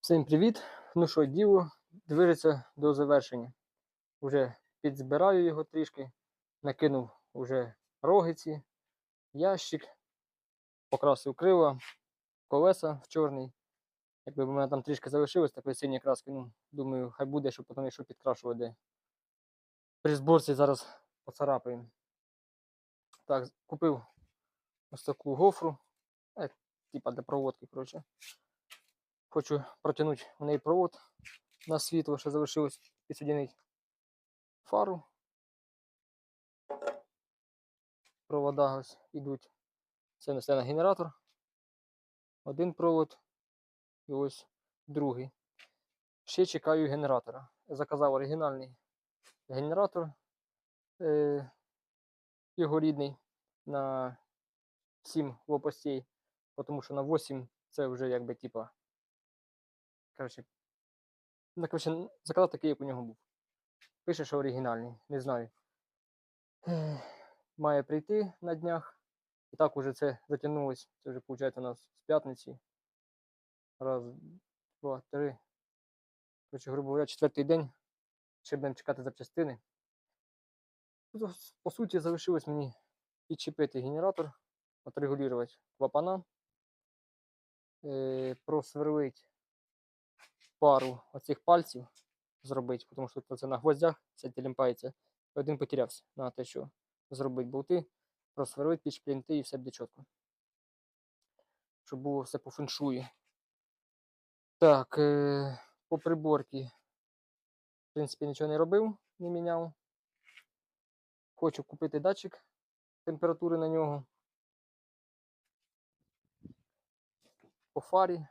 Всім привіт! Ну що, діло движеться до завершення. Уже підзбираю його трішки, накинув уже рогиці, ящик, покрасив крила, колеса в чорний. Якби в мене там трішки залишилось такої синьої краски, ну, думаю, хай буде, щоб потім якщо підкрашувати. При зборці зараз поцарапаємо. Так, купив ось таку гофру, е, типа для проводки, коротше. Хочу протягнути в неї провод на світло, що залишилось підсоединити фару. Провода ось ідуть. Це несе на генератор. Один провод і ось другий. Ще чекаю генератора. Заказав оригінальний генератор е, його рідний на 7 лопастей, тому що на 8 це вже якби типа Коротше, ну, коротше, заказав такий, як у нього був. Пише, що оригінальний, не знаю. Має прийти на днях. І так уже це затягнулось. Це вже виходить у нас з п'ятниці. Раз, два, три. Коротше, грубо говоря, четвертий день. Ще будемо чекати запчастини. По суті, залишилось мені підчепити генератор, отрегулювати клапана, е, просверлить пару оцих пальців зробити, тому що тут це на гвоздях все тілімпається. Один потерявся на те, що зробити болти, просверлити під шплінти і все буде чітко. Щоб було все по феншуї. Так, е, по приборці, в принципі, нічого не робив, не міняв. Хочу купити датчик температури на нього. По фарі.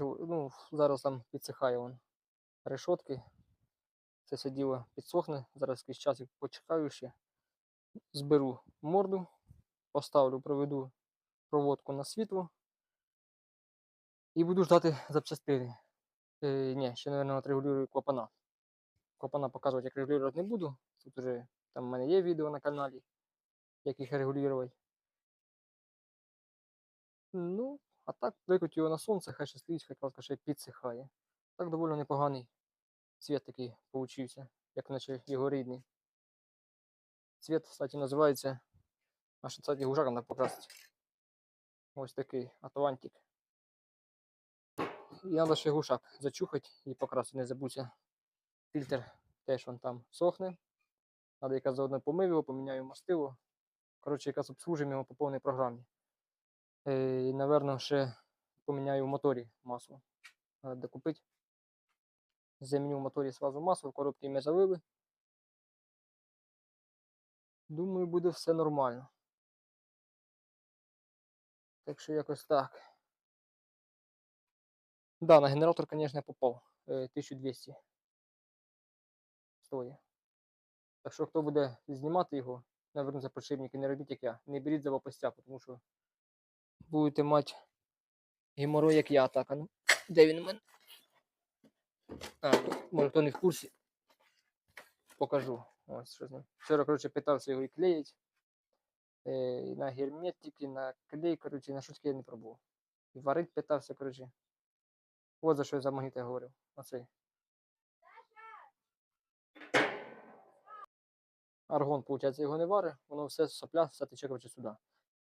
Ну, зараз там підсихає вон решотки. Це все діло підсохне. Зараз якийсь час почекаю ще. Зберу морду, поставлю, проведу проводку на світло і буду ждати запчастини. Е, ні, ще, мабуть, отрегулюю клапана. Клапана показувати, як регулювати не буду. Тут вже там в мене є відео на каналі, як їх регулювати. Ну, а так, викруть його на сонце, хай ще стоїть, хай краска ще підсихає. Так доволі непоганий цвіт такий получився, як наче його рідний. Цвіт, кстати, називається. А що, кстати, гужаком так покрасити. Ось такий Атлантик. І треба ще гушак зачухати і покрасити, не забудься. Фільтр теж он там сохне. Треба якраз заодно помив його, поміняю мастило. Коротше, якраз обслужимо його по повній програмі. І, напевно, ще поміняю в моторі масло. Треба докупити. Заміню в моторі сразу масло, в коробці ми залили. Думаю, буде все нормально. Так що якось так. Да, на генератор, конечно, я попав. Е, 1200 стоїть. Так що хто буде знімати його, наверное, за подшипники, не робіть як я. Не беріть за лопастя, тому що будете мати геморрой, як я. Так, а ну, де він у мене? А, може хто не в курсі. Покажу. Ось що з ним. Вчора, коротше, питався його і клеїть. Е, і на герметик, і на клей, коротше, на щось я не пробував. І варить питався, коротше. От за що я за магніт я говорив. Оцей. Аргон, виходить, його не варить, воно все сопля, все тече, коротше, сюди.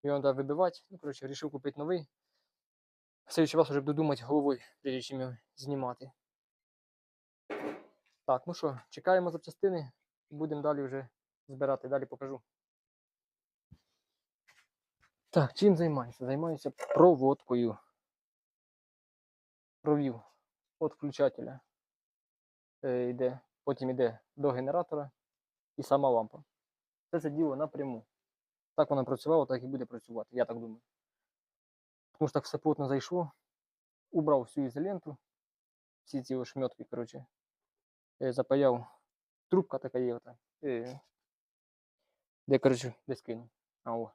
Його треба вибивати. Ну, коротше, вирішив купити новий. В следующий раз вже буду думати головою, прежде чим його знімати. Так, ну що, чекаємо запчастини будемо далі вже збирати. Далі покажу. Так, чим займаюся? Займаюся проводкою. Провів від включателя. Е, йде, потім йде до генератора і сама лампа. Все це діло напряму. Так вона працювала, так і буде працювати, я так думаю. Тому що так все плотно зайшло. Убрав всю ізоленту, всі ці ошметки, коротше. Е, запаяв. Трубка така є. Ота, е, де, коротше, де скинув. А о.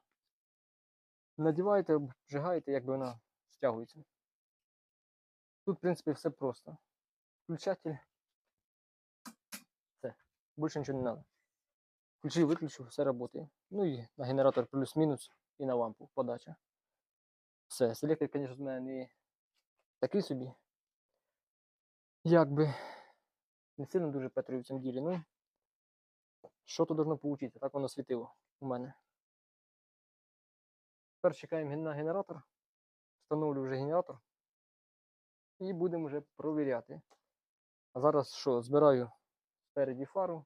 Надіваєте, обжигаєте, якби вона стягується. Тут, в принципі, все просто. Включатель. Все. Більше нічого не треба. Включив, виключив, все працює. Ну і на генератор плюс-мінус і на лампу подача. Все. Селектор, звісно, в мене не такий собі. якби не сильно дуже петрую в цьому ділі. Ну, що то должно получитися? Так воно світило у мене. Тепер чекаємо на генератор. Встановлю вже генератор. І будемо вже провіряти. А зараз що? Збираю спереді фару,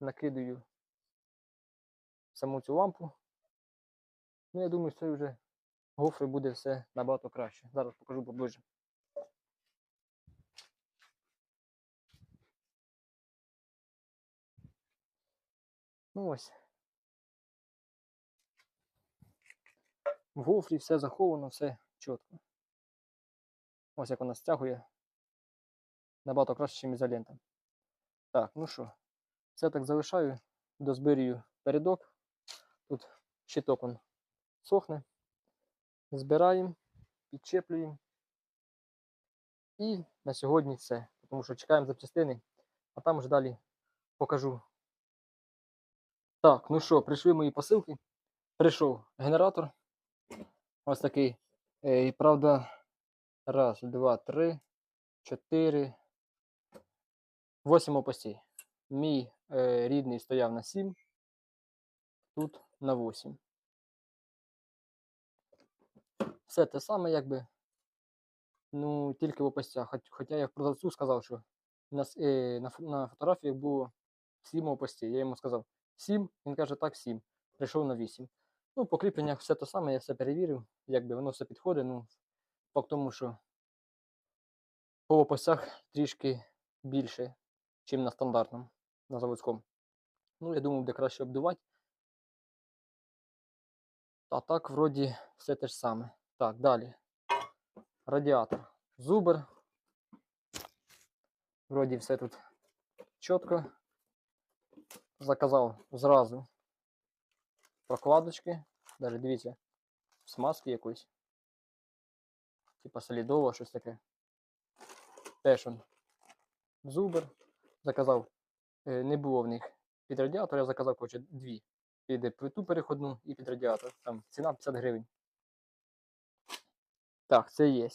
накидаю саму цю лампу. Ну, я думаю, це вже гофри буде все набагато краще. Зараз покажу поближче. Ну ось. В гофрі все заховано, все чітко. Ось як вона стягує. Набагато краще, ніж ізолента. Так, ну що, це так залишаю, дозбирюю передок. Тут щиток он сохне. Збираємо, підчеплюємо. І на сьогодні все. Тому що чекаємо запчастини, а там вже далі покажу. Так, ну що, прийшли мої посилки. Прийшов генератор. Ось такий. Е, І правда, раз, два, три, чотири. Восім опастей. Мій е, рідний стояв на 7, тут на 8. Все те саме, якби. Ну, тільки в опастях. Хоч, хоча я продавцю сказав, що на, е, на, на фотографіях було 7 опастей. Я йому сказав 7, він каже, так, 7. Прийшов на 8. Ну, по кріпленнях все те саме, я все перевірив, якби воно все підходить. Ну, в тому, що по опастях трішки більше, ніж на стандартному, на заводському. Ну, я думаю, буде краще обдувати. А так, вроді, все те ж саме. Так, далі. Радіатор. Зубр. Вроді все тут чітко. Заказав зразу прокладочки. Даже дивіться, смазки якоїсь. Типа солідово, щось таке. Теж он зубр. Заказав. е, Не було в них під радіатор, я заказав, коротше, дві. Під плиту переходну і під радіатор. Там ціна 50 гривень. Так, це є.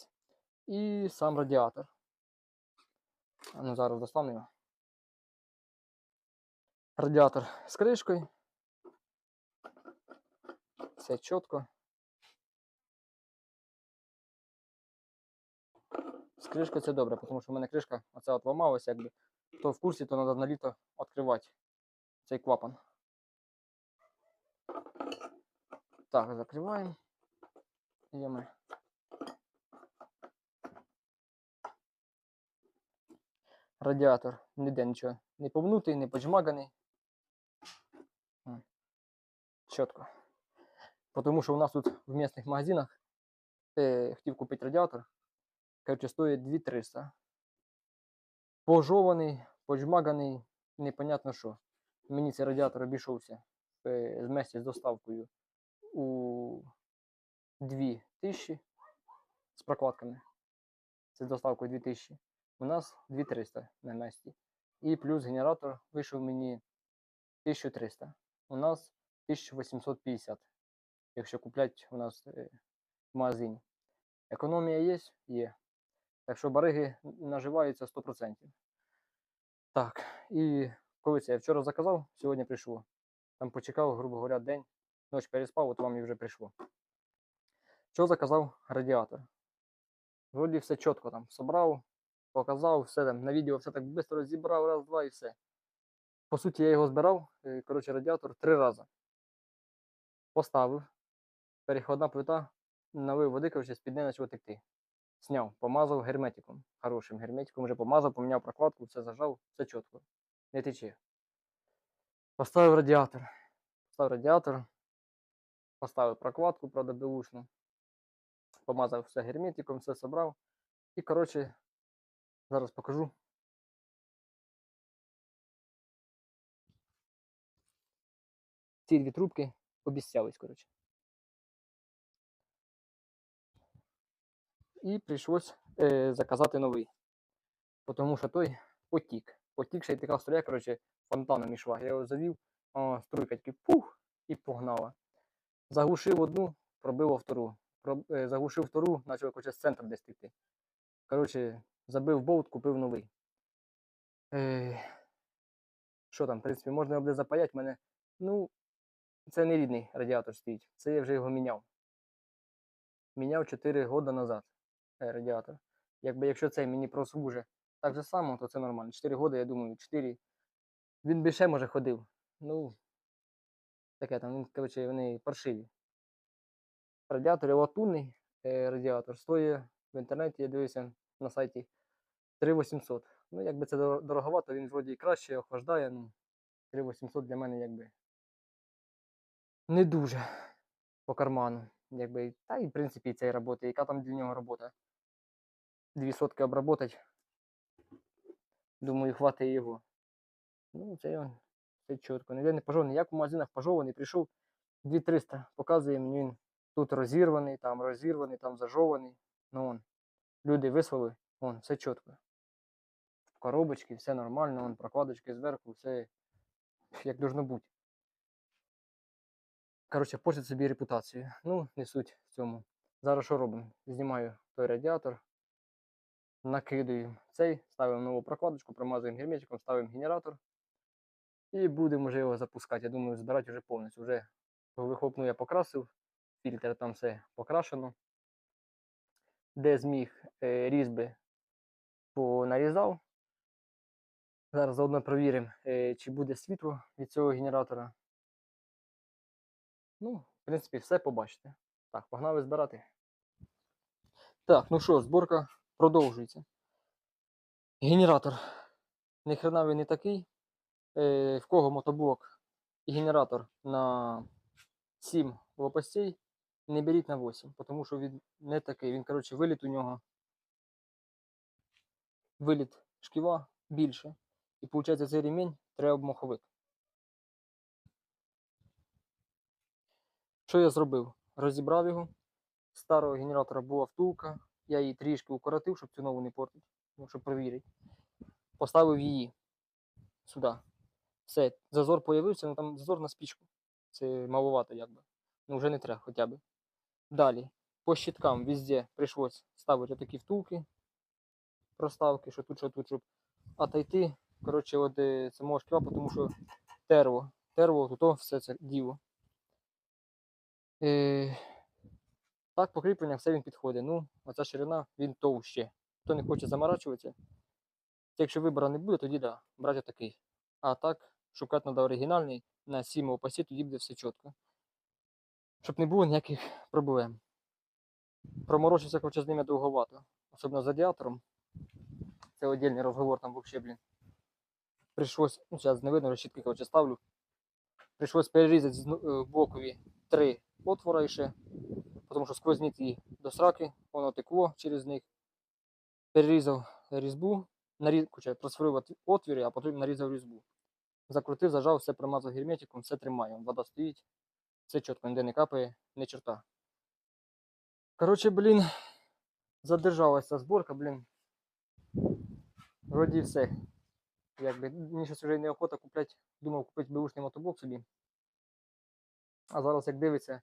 І сам радіатор. А ну зараз достану його. Радіатор з кришкою. Все чітко. З кришкою це добре, тому що в мене кришка оця от ламалася, якби. Хто в курсі, то треба на літо відкривати цей клапан. Так, закриваємо. Є ми. Радіатор ніде нічого не повнутий, не поджмаганий. Чітко. Тому що у нас тут в місних магазинах е, хотів купити радіатор. Короче, стоїть 2300. Пожований, поджмаганий, непонятно що. Мені цей радіатор обійшовся е, вместе з доставкою у 2000 з прокладками. Це з доставкою 2000. У нас 2300 на місці. І плюс генератор вийшов мені 1300. У нас 1850. Якщо куплять у нас е, в магазині. Економія є? Є. Так що бариги наживаються 100%. Так, і коли це я вчора заказав, сьогодні прийшло. Там почекав, грубо говоря, день, ніч переспав, от вам і вже прийшло. Що заказав радіатор? Вроді все чітко там собрав, показав, все там на відео все так швидко розібрав, раз, два і все. По суті, я його збирав, е, коротше, радіатор три рази. Поставив. Переходна плита, налив води, коротше, з-під неї почало текти. Сняв, помазав герметиком. Хорошим герметиком вже помазав, поміняв прокладку, все зажав, все чітко. Не тече. Поставив радіатор. Поставив радіатор. Поставив прокладку, правда, беушну. Помазав все герметиком, все собрав. І, коротше, зараз покажу. Ці дві трубки обіцялись, коротше. І прийшлось е, заказати новий. Тому що той потік. Потік ще й така струя, коротше, фонтаном ішла. Я його завів, а струйка тільки пух і погнала. Заглушив одну, пробило втору. Е, заглушив втору, почав коротше, з центру десь текти. Коротше, Забив болт, купив новий. Е, що там, в принципі, можна буде запаяти. Мене, ну, це не рідний радіатор стоїть. Це я вже його міняв. Міняв 4 роки назад е, радіатор. Якби якщо цей мені прослужить так же само, то це нормально. 4 роки, я думаю, 4. Він би ще може ходив. Ну, таке там, він, коротше, вони паршиві. Радіатор латунний е, радіатор стоїть в інтернеті, я дивився на сайті 3800. Ну, якби це дороговато, він вроді і краще охлаждає, ну 3800 для мене якби не дуже по карману. Якби, та і в принципі цей роботи. Яка там для нього робота? Дві сотки обработать. Думаю, хватить його. Ну, це це чітко. Ніде не пожований. Як в магазинах пожований, прийшов 2300, показує мені він тут розірваний, там розірваний, там зажований. Ну он. Люди вислали, вон, все чітко. В коробочці, все нормально, вон, прокладочки зверху, все як должно бути. Коротше, портить собі репутацію. Ну, не суть в цьому. Зараз що робимо? Знімаю той радіатор, накидаю цей, ставимо нову прокладочку, промазуємо герметиком, ставимо генератор. І будемо вже його запускати. Я думаю, збирати вже повністю. Вже вихлопну я покрасив, фільтр там все покрашено. Де зміг е, різьби понарізав. Зараз заодно провіримо, е, чи буде світло від цього генератора. Ну, в принципі, все побачите. Так, погнали збирати. Так, ну що, зборка продовжується. Генератор. Ніхрена він не такий. Е, в кого мотоблок і генератор на 7 лопастей, не беріть на 8, тому що він не такий. Він, коротше, виліт у нього. Виліт шківа більше. І виходить, цей ремінь треба в моховик. Що я зробив? Розібрав його. З Старого генератора була втулка. Я її трішки укоротив, щоб цю нову не портити, ну, щоб перевірити. Поставив її сюди. Все, зазор появився, ну там зазор на спічку. Це маловато якби. Ну вже не треба хоча б. Далі. По щиткам везде прийшлось ставити такі втулки, проставки, що тут, що тут, щоб отойти. Коротше, от е, самого шківа, тому що терво. Терво, тут все це діло. Е, так, покріплення, все він підходить. Ну, оця ширина, він товще. Хто не хоче заморачуватися, якщо вибору не буде, тоді да, брати такий. А так, шукати треба оригінальний на 7 опасі, тоді буде все чітко. Щоб не було ніяких проблем. Проморочився, хоча з ними довговато. Особливо з радіатором. Це отдельний розговор там взагалі, блін. Прийшлось, ну зараз не видно, решітки коротше ставлю. Прийшлось перерізати з е, бокові три отвора ще, тому що сквозні ті до сраки, воно текло через них. Перерізав різьбу, наріз... просварив от- отвіри, а потім нарізав різьбу. Закрутив, зажав, все промазав герметиком, все тримає. Вода стоїть, все чітко, ніде не капає, не черта. Коротше, блін, задержалася зборка, блін. Вроді все. Якби мені щось вже неохота купляти, думав купити беушний мотоблок собі. А зараз як дивиться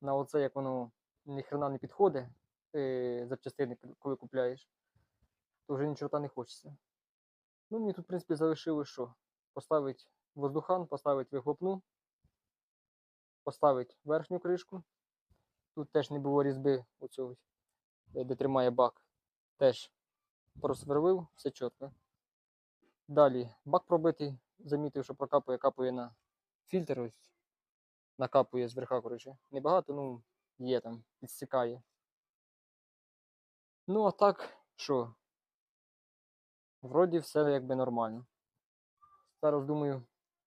на оце, як воно ніхрена не підходить, е, запчастини, коли- купляєш, то вже нічого не хочеться. Ну, мені тут, в принципі, залишилось що? Поставити воздухан, поставити вихлопну, поставити верхню кришку. Тут теж не було різьби оцього, де тримає бак. Теж просверлив, все чітко. Далі бак пробитий, замітив, що прокапує, капує на фільтр. Ось накапує зверха, коротше. Небагато, ну, є там, підстікає. Ну, а так, що? Вроді все якби нормально. Зараз думаю,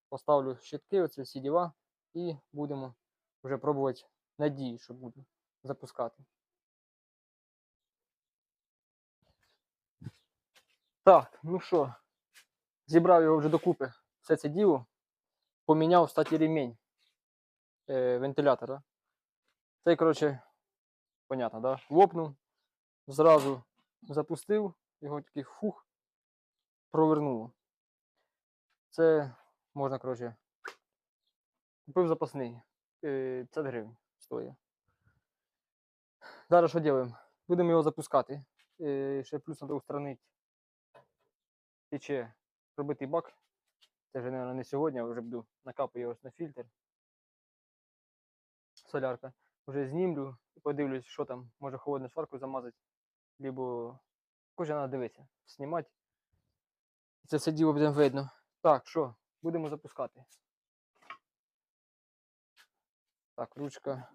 поставлю щитки, оце всі діла, і будемо вже пробувати надію, що буду запускати. Так, ну що, зібрав його вже докупи все це діло. Поміняв, кстати, ремінь е, вентилятора. Цей, коротше, понятно, да? Лопнув, зразу запустив, його такий фух, провернуло. Це можна, коротше, купив запасний. е, 50 гривень стоїть. Зараз що робимо? Будемо його запускати. Е, Ще плюс треба устранити тече пробитий бак. Це вже, мабуть, не сьогодні, а вже буду накапаю ось на фільтр. Солярка. Вже знімлю і подивлюсь, що там, може холодну сварку замазати, либо кожен треба дивитися, знімати. Це все діло буде видно. Так, що, будемо запускати. Так, ручка.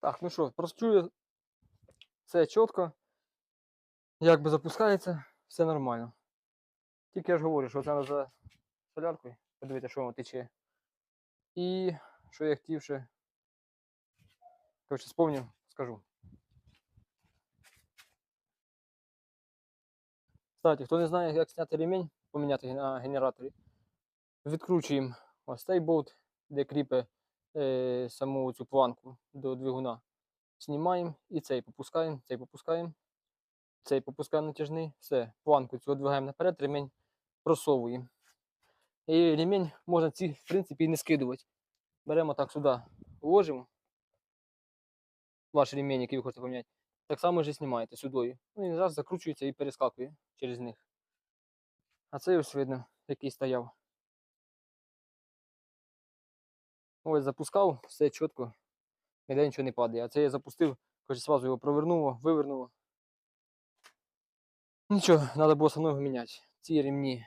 Так, ну що, працює все чітко. Якби запускається, все нормально. Тільки я ж говорю, що це за соляркою. Подивіться, що воно тече. І що я хотів ще. Коротше, сповню, скажу. Кстати, хто не знає, як зняти ремінь, поміняти на генераторі, відкручуємо ось цей болт, де кріпить е, саму цю планку до двигуна. Знімаємо і цей попускаємо, цей попускаємо, цей попускаємо натяжний, все, планку цю двигаємо наперед, ремінь просовуємо. І ремінь можна ці, в принципі, і не скидувати. Беремо так сюди, ложимо ваш ремінь, який ви хочете поміняти. Так само і знімаєте сюди. Ну і зараз закручується і перескакує через них. А цей ось видно, який стояв. Ось запускав, все чітко, ніде нічого не падає. А це я запустив, каже, сразу його провернуло, вивернуло. Нічого, треба було самого міняти. Ці ремні,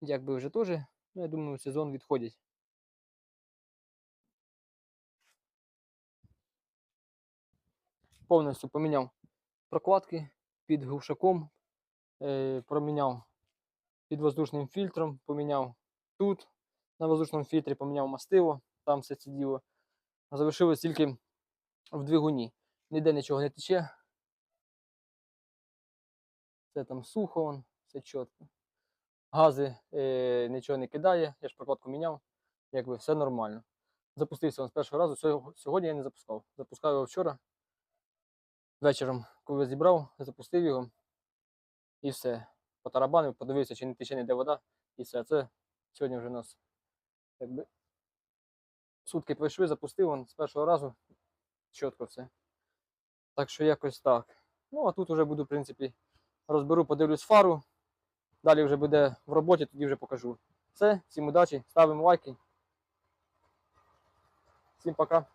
якби вже теж, ну, я думаю, сезон відходять. Повністю поміняв прокладки під глушаком, е, проміняв під воздушним фільтром, поміняв тут на воздушному фільтрі, поміняв мастило, там все це діло. Залишилось тільки в двигуні. Ніде нічого не тече. Все там сухо, все чітко. Гази е, нічого не кидає, я ж прокладку міняв, якби все нормально. Запустився він з першого разу. Сьогодні я не запускав. Запускав його вчора. Вечором, коли зібрав, запустив його і все. Потарабанив, подивився, чи не тече ніде вода, і все. Це сьогодні вже у нас якби сутки пройшли, запустив він з першого разу. Чітко все. Так що якось так. Ну, а тут вже буду, в принципі, розберу, подивлюсь фару. Далі вже буде в роботі, тоді вже покажу. Все, всім удачі, ставимо лайки. Всім пока.